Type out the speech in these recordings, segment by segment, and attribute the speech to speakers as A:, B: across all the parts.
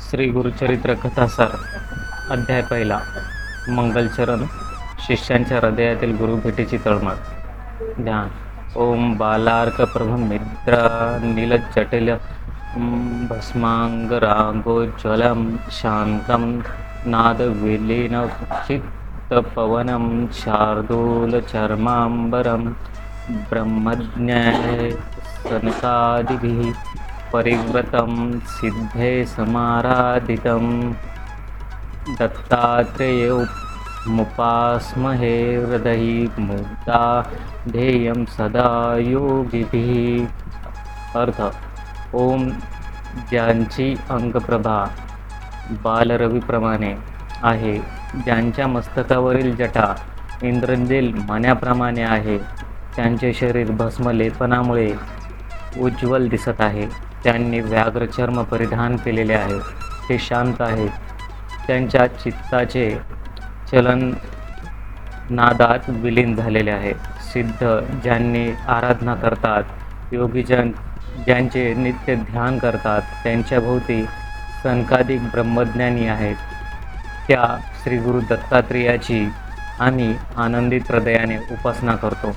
A: श्री गुरुचरित्र कथासार अध्याय पहिला मंगलचरण शिष्यांच्या हृदयातील गुरुभेटीची तळमळ. ध्यान. ओम बालार्क प्रभमित्र नीलजटिल भस्मांग रागोज्वलं शान्तं नादविलीन शार्दूल शार्दूलचर्माम्बरं ब्रह्मज्ञाय सनकादिभिः परिव्रतं सिद्धे समाराधितं दत्तात्रेय मुपास्महे हृदयी मुक्ता ध्येयं सदा योगिभिः। अर्थ ओम ज्यांची अंगप्रभा बालरवीप्रमाणे आहे। ज्यांच्या मस्तकावरील जटा इंद्रंजील मण्याप्रमाणे आहे। त्यांचे शरीर भस्मलेपनामुळे उज्ज्वल दिसत आहे। त्यांनी व्याघ्रचर्म परिधान केलेले आहे ते शांत आहेत. त्यांच्या चित्ताचे चलन नादात विलीन झालेले आहे सिद्ध ज्यांनी आराधना करतात योगीजन ज्यांचे नित्य ध्यान करतात त्यांच्याभोवती सनकाधिक ब्रह्मज्ञानी आहेत. त्या श्री गुरु दत्तात्रेयाची आम्ही आनंदित हृदयाने उपासना करतो.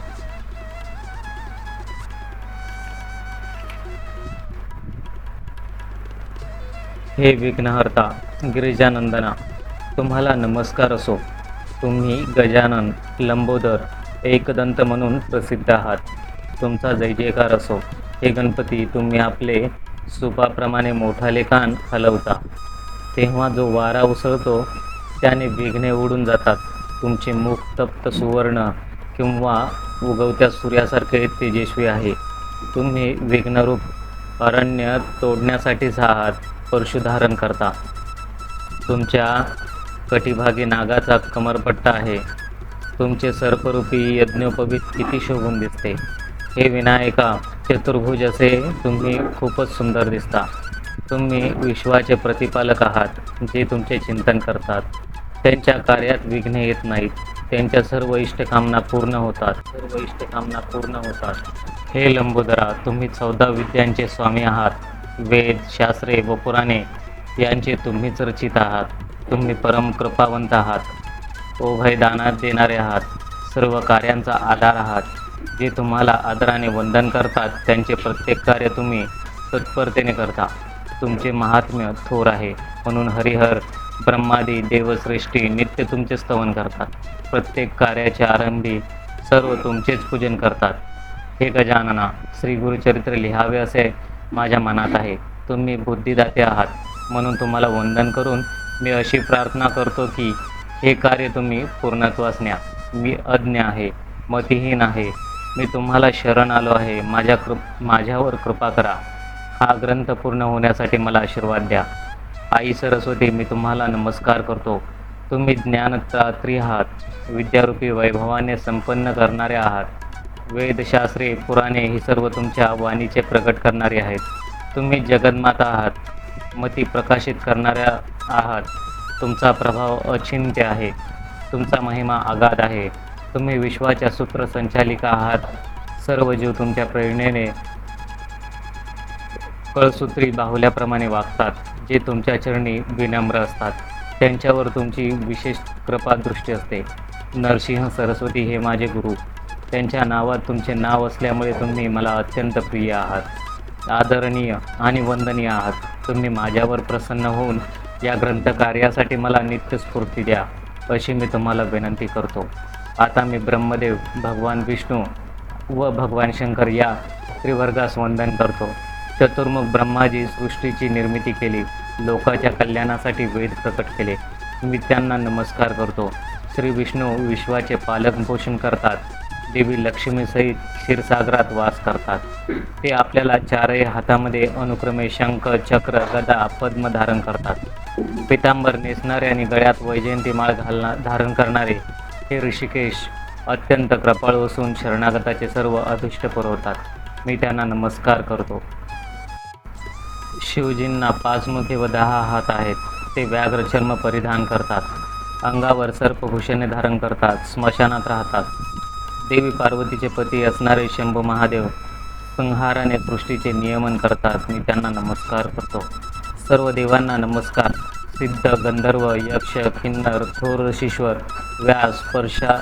A: हे विघ्नहर्ता गिरिजानंदना तुम्हाला नमस्कार असो. तुम्ही गजानन लंबोदर एकदंत म्हणून प्रसिद्ध आहात. तुमचा जय जयकार असो. हे गणपती तुम्ही आपले सुपाप्रमाणे मोठाले कान हलवता. तेव्हा जो वारा उसळतो त्याने विघ्ने उडून जातात. तुमचे मुख तप्त सुवर्ण किंवा उगवत्या सूर्यासारखे तेजस्वी आहे. तुम्ही विघ्नरूप अरण्य तोडण्यासाठीच आहात. परशुधारण करता. तुमच्या कटिभागी नागाचा कमरपट्टा आहे. तुमचे सर्परूपी यज्ञोपवीत किती शोभून दिसते. हे विनायका चतुर्भुज असे तुम्ही खूपच सुंदर दिसता. तुम्ही विश्वाचे प्रतिपालक आहात जे तुमचे चिंतन करतात. त्यांच्या कार्यात विघ्ने येत नाहीत. त्यांच्या सर्व इष्टकामना पूर्ण होतात. सर्व इष्टकामना पूर्ण होतात. हे लंबोदरा तुम्ही चौदा विद्यांचे स्वामी आहात. वेद शास्त्रे व पुराणे यांचे तुम्हीच रचित आहात. तुम्ही परम कृपावंत आहात. ओभय दानात देणारे आहात. सर्व कार्यांचा आधार आहात. जे तुम्हाला आदराने वंदन करतात त्यांचे प्रत्येक कार्य तुम्ही तत्परतेने करता. तुमचे महात्म्य थोर आहे. म्हणून हरिहर ब्रह्मादी देवसृष्टी नित्य तुमचे स्तवन करतात. प्रत्येक कार्याच्या आरंभी सर्व तुमचेच पूजन करतात. हे गजानना श्री गुरुचरित्र लिहावे असे माझ्या मनात आहे. तुम्ही बुद्धिदाते आहात. म्हणून तुम्हाला वंदन करून मी अशी प्रार्थना करतो की हे कार्य तुम्ही पूर्णत्वास न्या. मी अज्ञ आहे. मतिहीन आहे. मी तुम्हाला शरण आलो आहे. माझ्या कृप माझ्यावर कृपा करा. हा ग्रंथ पूर्ण होण्यासाठी मला आशीर्वाद द्या. आई सरस्वती मी तुम्हाला नमस्कार करतो. तुम्ही ज्ञानत्रात्री आहात. विद्यारूपी वैभवाने संपन्न करणारे आहात. वेदशास्त्रे पुराणे ही सर्व तुमच्या वाणीचे प्रकट करणारे आहेत. तुम्ही जगन्माता आहात मती प्रकाशित करणाऱ्या आहात. तुमचा प्रभाव अचिंत्य आहे. तुमचा महिमा आगाध आहे. तुम्ही विश्वाच्या सूत्रसंचालिका आहात. सर्व जीव तुमच्या प्रेरणेने कळसूत्री बाहुल्याप्रमाणे वागतात जे तुमच्या चरणी विनम्र असतात. त्यांच्यावर तुमची विशेष कृपादृष्टी असते. नरसिंह सरस्वती हे माझे गुरु. त्यांच्या नावात तुमचे नाव असल्यामुळे तुम्ही मला अत्यंत प्रिय आहात. आदरणीय आणि वंदनीय आहात. तुम्ही माझ्यावर प्रसन्न होऊन या ग्रंथकार्यासाठी मला नित्य स्फूर्ती द्या अशी मी तुम्हाला विनंती करतो. आता मी ब्रह्मदेव भगवान विष्णू व भगवान शंकर या त्रिवर्गास वंदन करतो. चतुर्मुख ब्रह्माजी सृष्टीची निर्मिती केली लोकाच्या कल्याणासाठी वेद प्रकट केले. मी त्यांना नमस्कार करतो. श्री विष्णू विश्वाचे पालनपोषण करतात. देवी लक्ष्मीसहित क्षीरसागरात वास करतात. ते आपल्याला चारही हातामध्ये अनुक्रमे शंख चक्र गदा पद्म धारण करतात. पितांबर नेसणारे आणि गळ्यात वैजयंती माळ घालणार धारण करणारे हे ऋषिकेश अत्यंत कृपाळ असून शरणागताचे सर्व अदृष्ट पुरवतात. मी त्यांना नमस्कार करतो. शिवजींना पाचमुखे व दहा हात आहेत. ते व्याघ्र चर्म परिधान करतात. अंगावर सर्पभूषणे धारण करतात. स्मशानात राहतात. देवी पार्वतीचे पती असणारे शंभू महादेव संहाराने सृष्टीचे नियमन करतात. मी त्यांना नमस्कार करतो. सर्व देवांना नमस्कार. सिद्ध गंधर्व यक्ष किन्नर थोर ऋषीश्वर व्यास स्पर्शा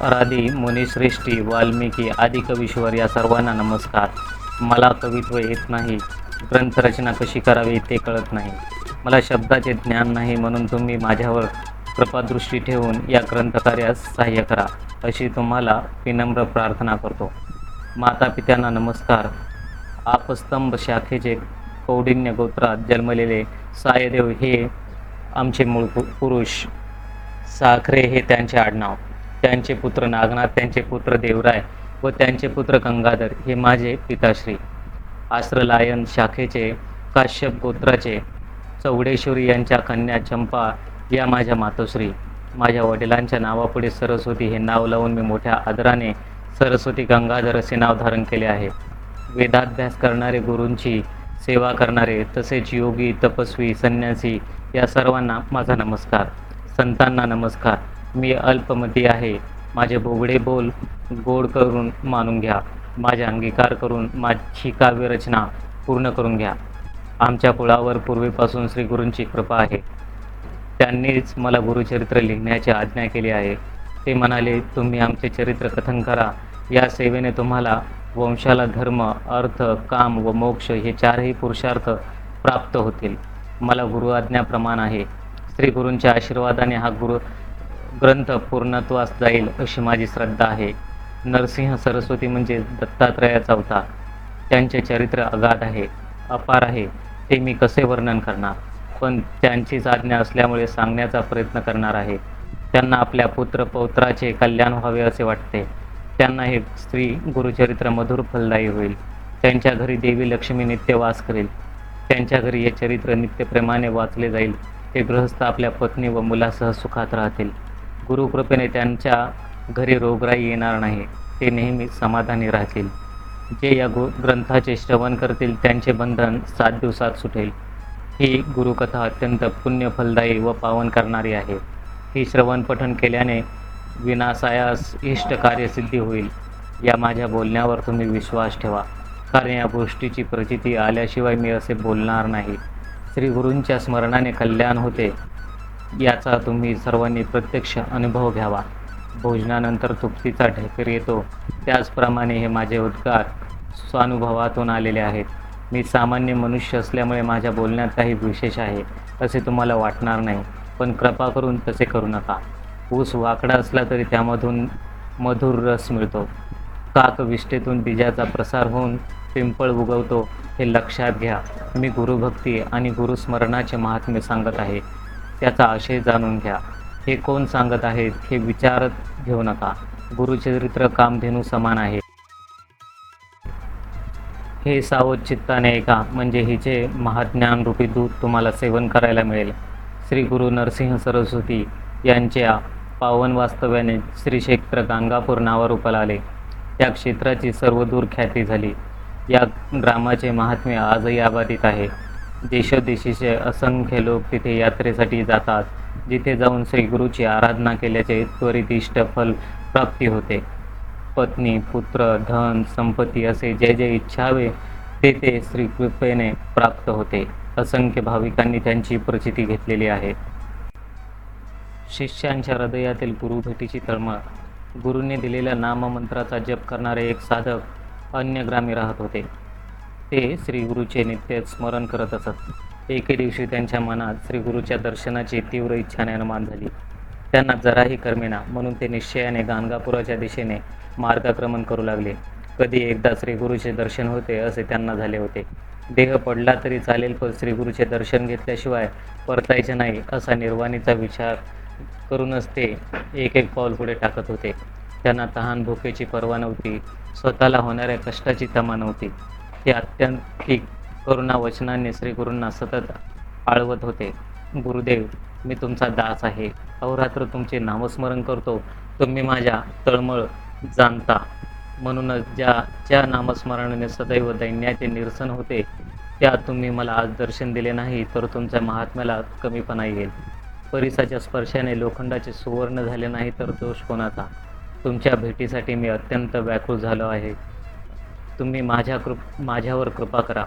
A: अराधी मुनिश्रेष्ठी वाल्मिकी आदी कवीश्वर या सर्वांना नमस्कार. मला कवित्व येत नाही. ग्रंथरचना कशी करावी ते कळत नाही. मला शब्दाचे ज्ञान नाही म्हणून तुम्ही माझ्यावर कृपादृष्टी ठेवून या ग्रंथकार्यास सहाय्य करा अशी तुम्हाला विनम्र प्रार्थना करतो. माता पित्यांना नमस्कार. आपस्तंभ शाखेचे कौडिन्य गोत्रात जन्मलेले सायदेव हे आमचे मूळ पुरुष. साखरे हे त्यांचे आडनाव. त्यांचे पुत्र नागनाथ त्यांचे पुत्र देवराय व त्यांचे पुत्र गंगाधर हे माझे पिताश्री. आश्रलायन शाखेचे काश्यप गोत्राचे चौडेश्वरी यांच्या कन्या चंपा या माझ्या मातोश्री माझ्या वडिलांच्या नावापुढे सरस्वती हे नाव लावून मी मोठ्या आदराने सरस्वती गंगाधर असे नाव धारण केले आहे. वेदाभ्यास करणारे गुरूंची सेवा करणारे तसेच योगी तपस्वी संन्यासी या सर्वांना माझा नमस्कार. संतांना नमस्कार. मी अल्पमती आहे. माझे बोबडे बोल गोड करून मानून घ्या. माझे अंगीकार करून माझी काव्यरचना पूर्ण करून घ्या. आमच्या कुळावर पूर्वीपासून श्रीगुरूंची कृपा आहे. त्यांनीच मला गुरुचरित्र लिहिण्याची आज्ञा केली आहे. ते म्हणाले तुम्ही आमचे चरित्र कथन करा. या सेवेने तुम्हाला वंशाला धर्म अर्थ काम व मोक्ष हे चारही पुरुषार्थ प्राप्त होतील. मला गुरु आज्ञाप्रमाण आहे. श्री गुरूंच्या आशीर्वादाने हा गुरु ग्रंथ पूर्णत्वास जाईल अशी माझी श्रद्धा आहे. नरसिंह सरस्वती म्हणजे दत्तात्रयाचा अवतार त्यांचे चरित्र अगाध आहे अपार आहे. ते मी कसे वर्णन करणार? पण त्यांचीच आज्ञा असल्यामुळे सांगण्याचा प्रयत्न करणार आहे. त्यांना आपल्या पुत्र पौत्राचे कल्याण व्हावे असे वाटते. त्यांना हे स्त्री गुरुचरित्र मधुर फलदायी होईल. त्यांच्या घरी देवी लक्ष्मी नित्य वास करेल. त्यांच्या घरी हे चरित्र नित्यप्रेमाने वाचले जाईल. ते गृहस्थ आपल्या पत्नी व मुलासह सुखात राहतील. गुरुकृपेने त्यांच्या घरी रोगराई येणार नाही. ते नेहमी समाधानी राहतील. जे या ग्रंथाचे श्रवण करतील त्यांचे बंधन सात दिवसात सुटेल. ही गुरुकथा अत्यंत पुण्यफलदायी व पावन करणारी आहे. ही श्रवण पठण केल्याने विनासायास इष्ट कार्यसिद्धी होईल. या माझ्या बोलण्यावर तुम्ही विश्वास ठेवा. कारण या गोष्टीची प्रचिती आल्याशिवाय मी असे बोलणार नाही. श्री गुरूंच्या स्मरणाने कल्याण होते. याचा तुम्ही सर्वांनी प्रत्यक्ष अनुभव घ्यावा. भोजनानंतर तृप्तीचा ढेकर येतो. त्याचप्रमाणे हे माझे उद्गार स्वानुभवातून आलेले आहेत. मी सामान्य मनुष्य असल्यामुळे माझ्या बोलण्यात काही विशेष आहे असे तुम्हाला वाटणार नाही. पण कृपा करून तसे करू नका. ऊस वाकडा असला तरी त्यामधून मधुर रस मिळतो. काक विष्ठेतून बीजाचा प्रसार होऊन पिंपळ उगवतो हे लक्षात घ्या. मी गुरुभक्ती आणि गुरुस्मरणाचे महात्म्य सांगत आहे. त्याचा आशय जाणून घ्या. हे कोण सांगत आहेत हे विचारत घेऊ नका. गुरुचरित्र कामधेनू समान आहे. हे सावध चित्ताने ऐका. म्हणजे हिचे महाज्ञानरूपी दूध तुम्हाला सेवन करायला मिळेल. श्री गुरु नरसिंह सरस्वती यांच्या पावन वास्तव्याने श्री क्षेत्र गांगापूर नावारूपाला आले. त्या क्षेत्राची सर्वदूर ख्याती झाली. या ग्रामाचे महात्म्य आजही आबाधित आहे. देशोदेशीचे असंख्य लोक तिथे यात्रेसाठी जातात. जिथे जाऊन श्री गुरुची आराधना केल्याचे त्वरित इष्टफल प्राप्ती होते. पत्नी पुत्र धन संपत्ती असे जे जे इच्छावे ते ते श्रीकृपेने प्राप्त होते. असंख्य भाविकांनी त्यांची प्रचिती घेतलेली आहे. शिष्यांच्या हृदयातील गुरुभेटीची तळमळ. गुरुंनी दिलेल्या नाममंत्राचा जप करणारे एक साधक अन्य ग्रामी राहत होते. ते श्री गुरुचे नित्य स्मरण करत असत. एके दिवशी त्यांच्या मनात श्री गुरुच्या दर्शनाची तीव्र इच्छा निर्माण झाली. त्यांना जराही कर्मेना म्हणून ते निश्चयाने गाणगापुराच्या दिशेने मार्गाक्रमण करू लागले. कधी एकदा श्रीगुरूचे दर्शन होते असे त्यांना झाले होते. देह पडला तरी चालेल पण श्रीगुरूचे दर्शन घेतल्याशिवाय परतायचे नाही असा निर्वाणीचा विचार करूनच ते एक एक पाऊल पुढे टाकत होते. त्यांना तहान भुकेची पर्वा नव्हती स्वतःला होणाऱ्या कष्टाची तमा नव्हती. ते अत्यंतिक करुणा वचनाने श्रीगुरूंना सतत आळवत होते. गुरुदेव मी तुमचा दास आहे. अहोरात्र तुमचे नामस्मरण करतो. तुम्ही माझ्या तळमळ जाणता. म्हणूनच ज्या ज्या नामस्मरणाने सदैव दैन्याचे निरसन होते त्या तुम्ही मला आज दर्शन दिले नाही तर तुमच्या महात्म्याला कमीपणा येईल. परिसाच्या स्पर्शाने लोखंडाचे सुवर्ण झाले नाही तर दोष कोणाचा? तुमच्या भेटीसाठी मी अत्यंत व्याकुळ झालो आहे. तुम्ही माझ्या कृप माझ्यावर कृपा करा.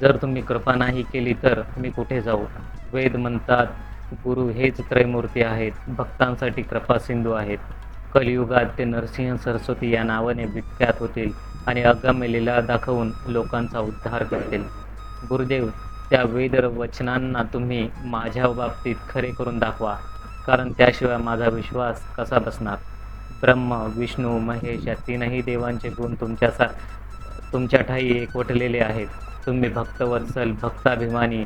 A: जर तुम्ही कृपा नाही केली तर मी कुठे जाऊ? वेद म्हणतात गुरु हेच त्रयमूर्ती आहेत भक्तांसाठी कृपा सिंधू आहेत. कलियुगात ते नरसिंह सरस्वती या नावाने विख्यात होतील आणि अगम्य लीला दाखवून लोकांचा उद्धार करतील. गुरुदेव त्या वेद वचनांना तुम्ही माझ्या बाबतीत खरे करून दाखवा कारण त्याशिवाय माझा विश्वास कसा बसणार? ब्रह्म विष्णू महेश या तीनही देवांचे गुण तुमच्यासा तुमच्या ठाई एकवटलेले आहेत. तुम्ही भक्तवत्सल भक्ताभिमानी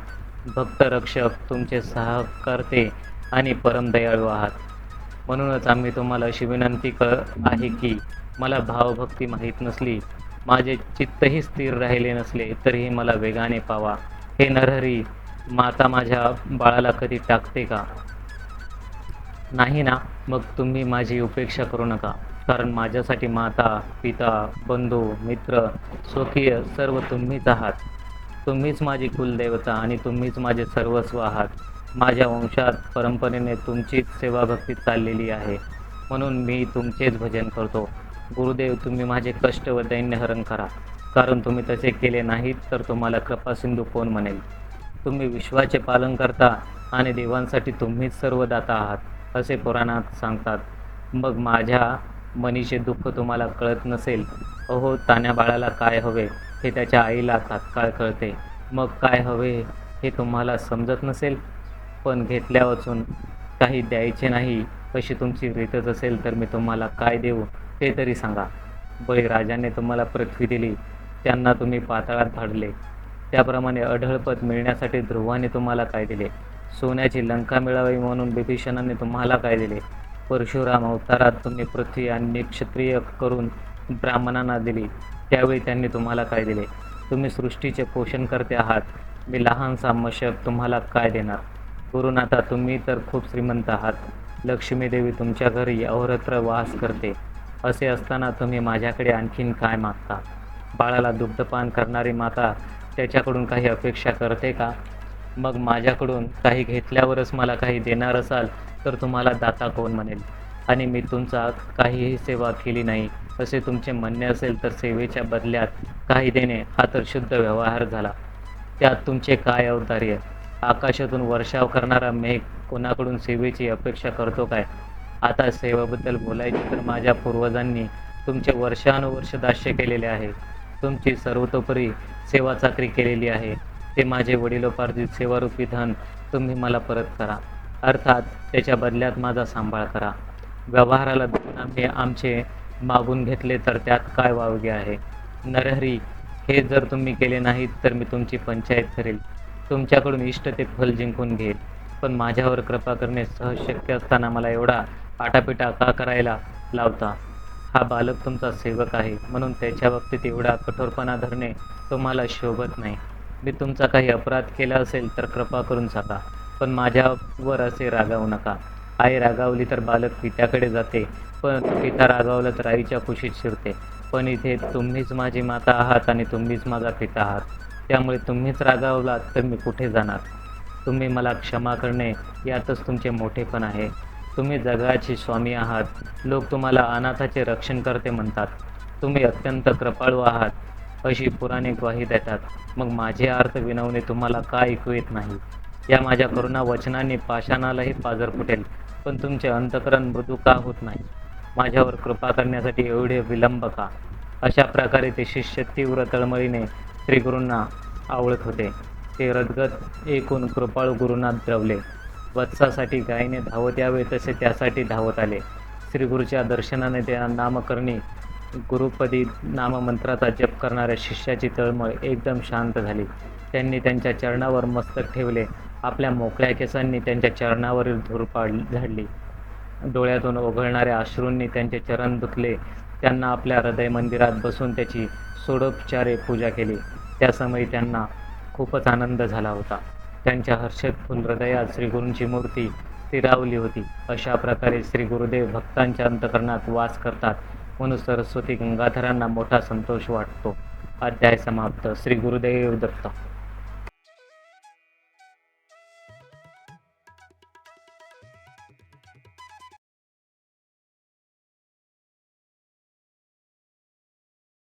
A: भक्तरक्षक तुमचे सहकर्ते आणि परमदयाळू आहात. म्हणूनच आम्ही तुम्हाला अशी विनंती कर आहे की मला भावभक्ती माहीत नसली माझे चित्तही स्थिर राहिले नसले तरीही मला वेगाने पावा. हे नरहरी माता माझ्या बाळाला कधी टाकते का? नाही ना मग तुम्ही माझी उपेक्षा करू नका. कारण माझ्यासाठी माता पिता बंधू मित्र स्वकीय सर्व तुम्हीच आहात. तुम्हीच माझी कुलदेवता आणि तुम्हीच माझे सर्वस्व आहात. माझ्या वंशात परंपरेने तुमचीच सेवाभक्ती चाललेली आहे. म्हणून मी तुमचेच भजन करतो. गुरुदेव तुम्ही माझे कष्ट व दैन्यहरण करा. कारण तुम्ही तसे केले नाहीत तर तुम्हाला कृपासिंधू कोण म्हणेल? तुम्ही विश्वाचे पालन करता आणि देवांसाठी तुम्हीच सर्व दाता आहात असे पुराणात सांगतात. मग माझ्या मनीचे दुःख तुम्हाला कळत नसेल. अहो तान्या बाळाला काय हवे हे त्याच्या आईला तात्काळ कळते. मग काय हवे हे तुम्हाला समजत नसेल? पण घेतल्या वाचून काही द्यायचे नाही. अशी तुमची रीतच असेल तर मी तुम्हाला काय देऊ ते तरी सांगा. बळीराजाने तुम्हाला पृथ्वी दिली. त्यांना तुम्ही पाताळात धाडले. त्याप्रमाणे अढळपद मिळण्यासाठी ध्रुवाने तुम्हाला काय दिले? सोन्याची लंका मिळावी म्हणून बिभीषणाने तुम्हाला काय दिले? परशुराम अवतारात तुम्ही पृथ्वी आणि क्षत्रिय करून ब्राह्मणांना दिली. त्यावेळी त्यांनी तुम्हाला काय दिले? तुम्ही सृष्टीचे पोषण करते आहात. मी लहानसा मशक तुम्हाला काय देणार? गुरुनाथा तुम्ही तर खूप श्रीमंत आहात. लक्ष्मी देवी तुमच्या घरी अवरत्र वास करते. असे असताना तुम्ही माझ्याकडे आणखीन काय मागता? बाळाला दुग्धपान करणारी माता त्याच्याकडून काही अपेक्षा करते का? मग माझ्याकडून काही घेतल्यावरच मला काही देणार असाल? तर तुम्हाला दाता कोण म्हणेल? आणि मी तुमचा काहीही सेवा केली नाही. असे तुमचे म्हणणे असेल तर सेवेच्या बदल्यात काही देणे हा तर शुद्ध व्यवहार झाला. त्यात तुमचे काय अवतार्य आकाशातून वर्षाव करणारा मेघ कोणाकडून सेवेची अपेक्षा करतो काय? आता सेवेबद्दल बोलायचे तर माझ्या पूर्वजांनी तुमचे वर्षानुवर्ष दास्य केलेले आहे. तुमची सर्वतोपरी सेवा चाकरी केलेली आहे. ते माझे वडिलोपार्जित सेवारूपी धन तुम्ही मला परत करा. अर्थात त्याच्या बदल्यात माझा सांभाळ करा. व्यवहाराला आम्ही आमचे मागून घेतले तर त्यात काय वावगे आहे? नरहरी हे जर तुम्ही केले नाहीत तर मी तुमची पंचायत करेल. तुमच्याकडून इष्ट ते फल जिंकून घेईल. पण माझ्यावर कृपा करणे सहज शक्य असताना मला एवढा आटापिटा का करायला लावता? हा बालक तुमचा सेवक आहे. म्हणून त्याच्या बाबतीत एवढा कठोरपणा धरणे तुम्हाला शोभत नाही. मी तुमचा काही अपराध केला असेल तर कृपा करून सांगा. पण माझ्यावर असे रागावू नका. आई रागावली तर बालक पित्याकडे जाते पण पिता रागावला तर आईच्या कुशीत शिरते. पण इथे तुम्हीच माझी माता आहात आणि तुम्हीच माझा पिता आहात. त्यामुळे तुम्हीच रागावलात तर मी कुठे जाणार? तुम्ही मला क्षमा करणे यातच तुमचे मोठेपण आहे. तुम्ही जगाचे स्वामी आहात. लोक तुम्हाला अनाथाचे रक्षण करते म्हणतात. तुम्ही अत्यंत कृपाळू आहात. अशी पुराणे ग्वाही देतात. मग माझे अर्थ विनवणे तुम्हाला का ऐकू येत नाही? या माझ्या करुणा वचनाने पाषाणालाही पाजर फुटेल. पण तुमचे अंतकरण मृदू का होत नाही? माझ्यावर कृपा करण्यासाठी एवढे विलंब का? अशा प्रकारे ते शिष्य तीव्र तळमळीने श्रीगुरूंना आवळत होते. ते रदगत एकूण कृपाळू गुरुना द्रवले. वत्सासाठी गायीने धावत यावे तसे त्यासाठी धावत आले. श्रीगुरूच्या दर्शनाने त्या नामकरणी गुरुपदी नाममंत्राचा जप करणाऱ्या शिष्याची तळमळ एकदम शांत झाली. त्यांनी त्यांच्या चरणावर मस्तक ठेवले. आपल्या मोकळ्या केसांनी त्यांच्या चरणावरील धूर पाड झाडली. डोळ्यातून ओघळणाऱ्या अश्रूंनी त्यांचे चरण धुतले त्यांना आपल्या हृदय मंदिरात बसून त्याची सोडोपचारे पूजा केली. त्या समयी त्यांना खूपच आनंद झाला होता. त्यांच्या हर्षदफुल हृदयात श्रीगुरूंची मूर्ती स्थिरावली होती. अशा प्रकारे श्री गुरुदेव भक्तांच्या अंतकरणात वास करतात. म्हणून सरस्वती गंगाधरांना मोठा संतोष वाटतो. अध्याय समाप्त. श्री गुरुदेव दत्त.